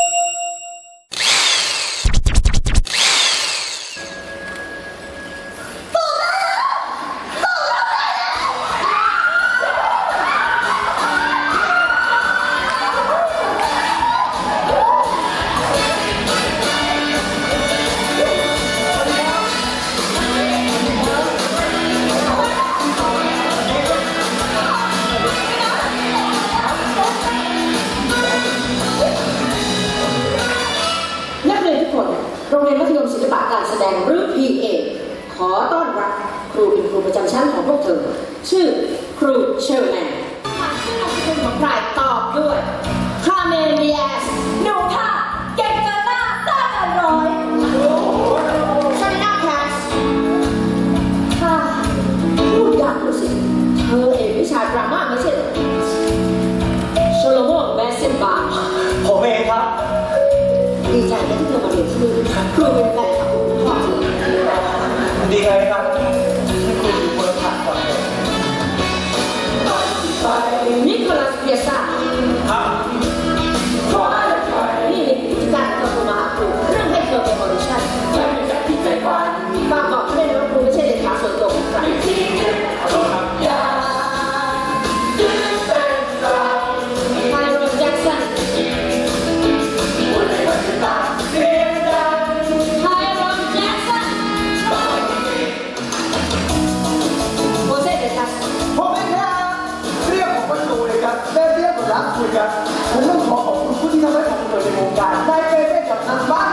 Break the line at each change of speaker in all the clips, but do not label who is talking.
you การแสดงรุ่น PA ขอต้อนรับครูเป็นครูประจำชั้นของพวกเธอ ชื่อครูเชลแมนชื่อนามสกุลของใครตอบด้วย Africa, and look for the whole world. Like, baby.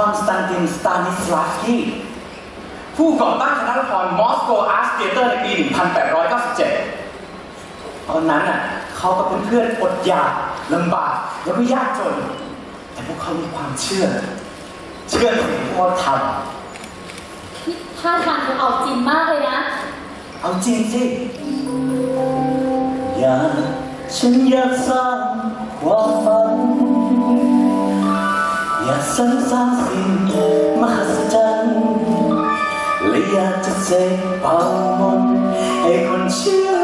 อนสแต
นติ
นสตา
นิ
สลา
ฟกี้ผู้ก่อตั้งคณะละครมอสโกอาร์ตเตอร์ในปี 1897 ตอนนั้นน่ะเขากับเพื่อนๆอดอยากลำบากแล้วก็ยากจน แต่พวกเขามีความเชื่อ เชื่อถึงพ่อทำ
ท่าทางจะเอาจริงมากเลยนะ
เอาจริงสิอยากฉันอยากสร้างความฝัน อยากสรรสร้างสิ่งมหัศจรรย์และอยากจะเสกเป่ามนให้คนเชื่อ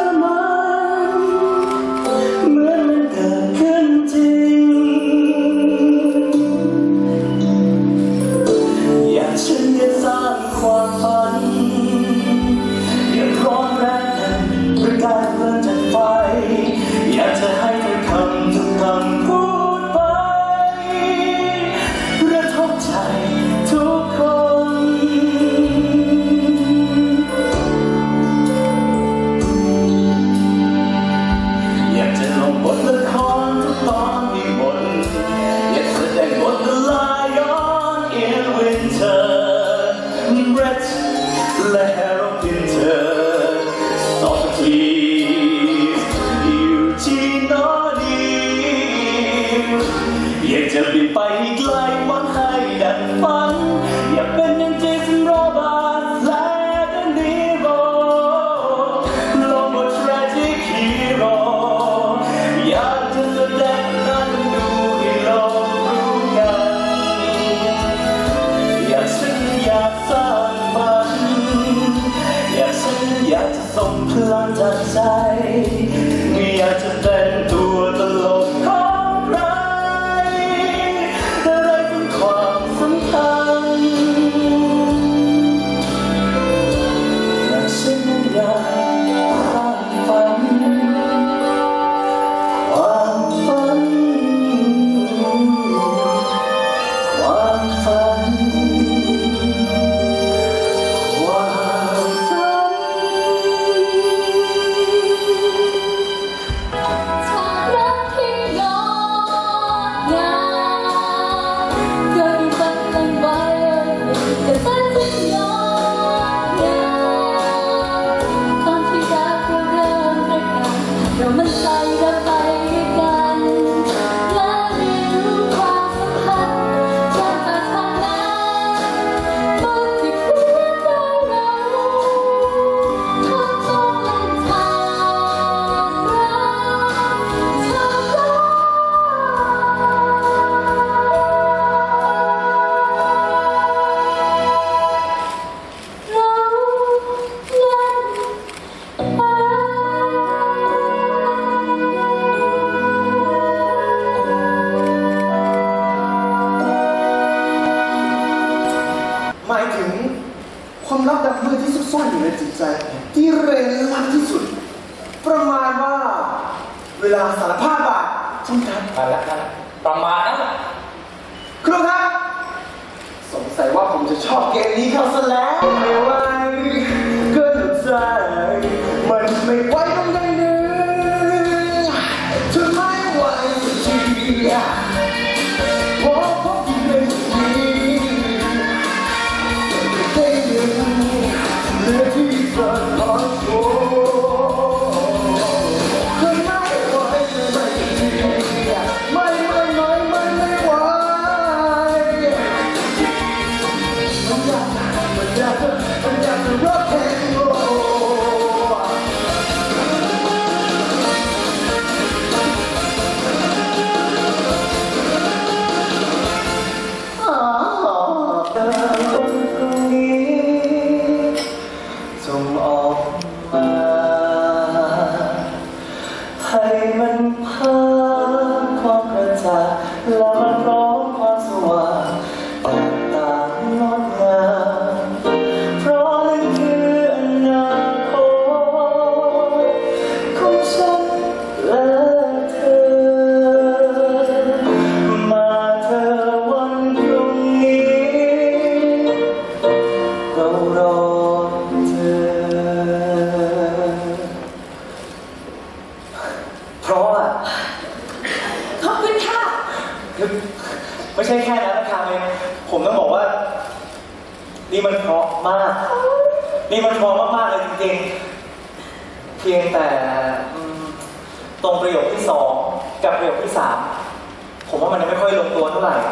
let จะส่งพลังจากใจ อยากจะ จะชอบเกมนี้เขาซะแล้ว 过来。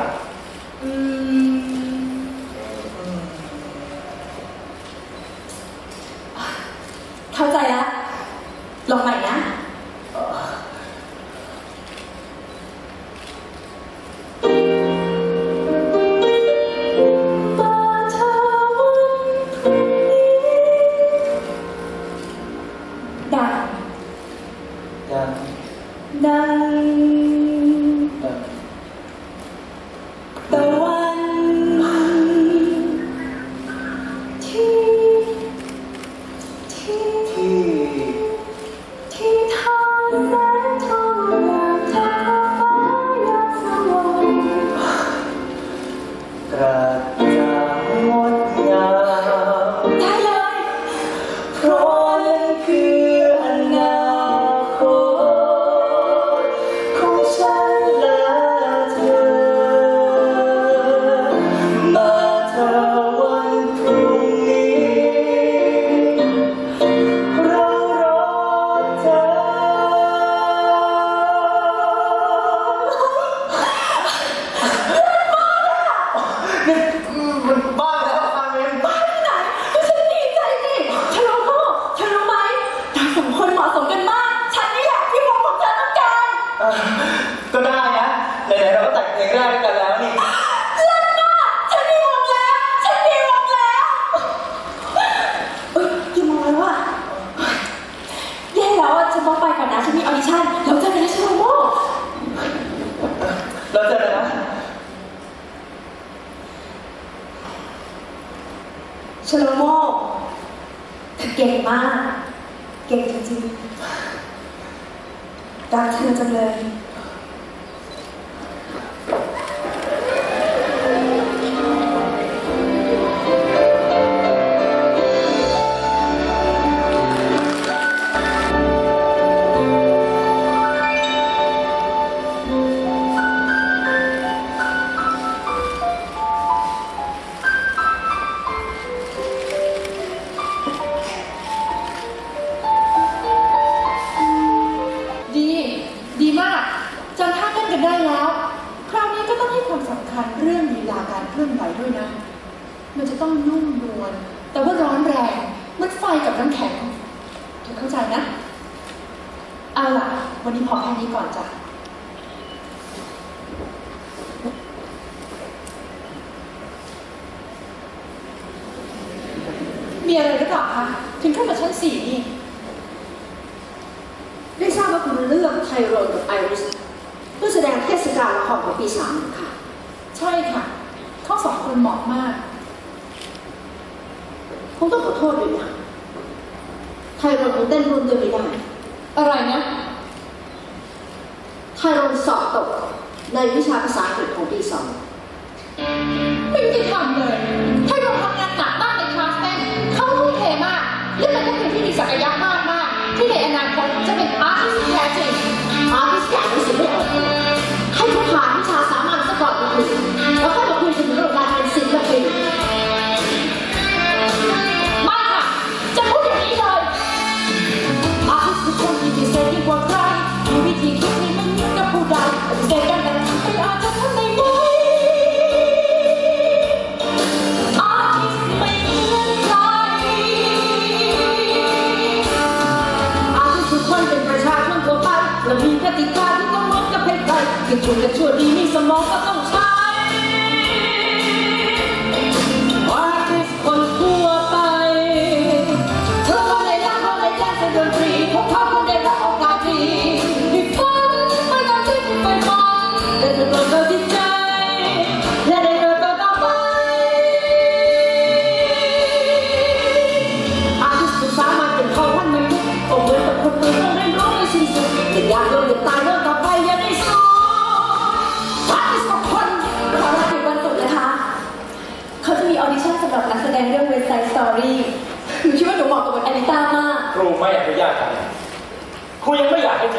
นะฉันมีออดิชั่นแล้วเจ
อกั
นนะชิม
โมเราเจอกันนะชิมโมเธอเก่งมาก เก่งจริงๆรักเธอจังเลย
มีอะไรหรือเปล่าคะถึงขึ้นมาชั้นสี่นี่
ไม่ทราบว่าคุณเลือกไทโรนกับไอริสเพื่อแสดงเทศกาลละครของปีสามค่ะ
ใช่ค่ะทั้งสองคนเหมาะมาก
คงต้องขอโทษด้วยนะไทโรนเต้นรุนเดียวไม่ได้
อะ
ไรนะ
ไทโรนสอบตกในวิชาภาษาอังกฤษของปีสอง
ไม่
ได้
ทำเล
ย 清楚清楚，里面什么都弄错。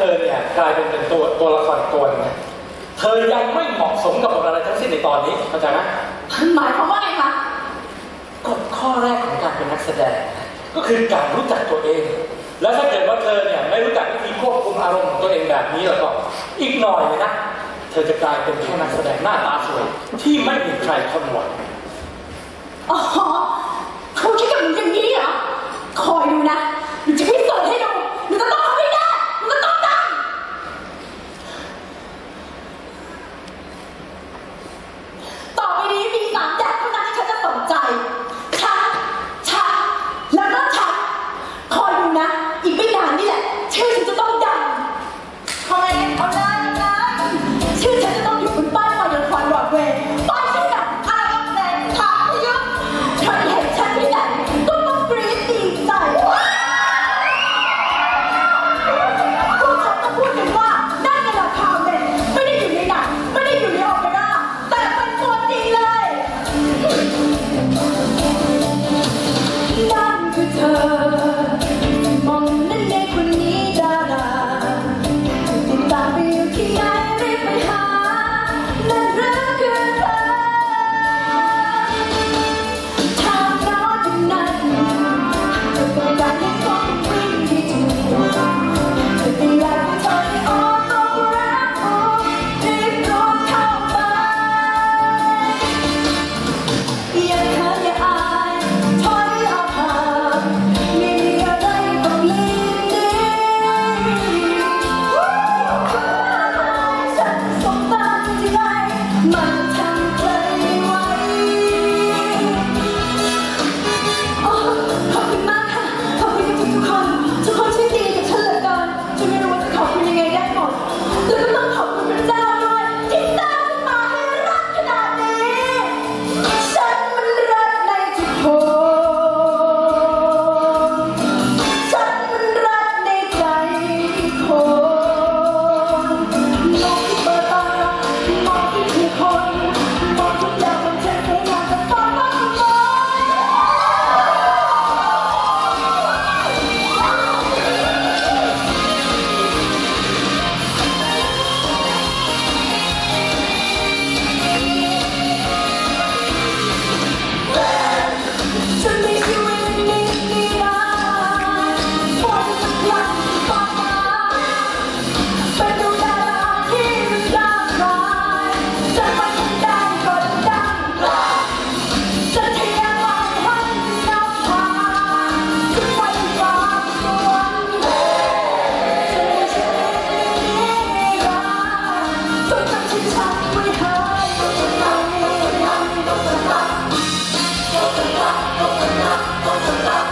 เธ
อเนี่ยกลายเป็นเป็นตัวตัวละครตัวนึงเธอยังไม่เหมาะสมกับอะไรทั้งสิ้นในตอนนี้เข้าใจไหม
หมายความว่าไงคะ
กฎข้อแรกของการเป็นนักแสดง ก็คือการรู้จักตัวเอง แล้วถ้าเกิดว่าเธอเนี่ยไม่รู้จักวิธีควบคุมอารมณ์ของตัวเองแบบนี้แล้วก็อีกหน่อยเลยนะเธอจะกลายเป็นแค่นักแสดงหน้าตาสวยที่ไม่มีใครทนไหว
oh, the love, oh, the.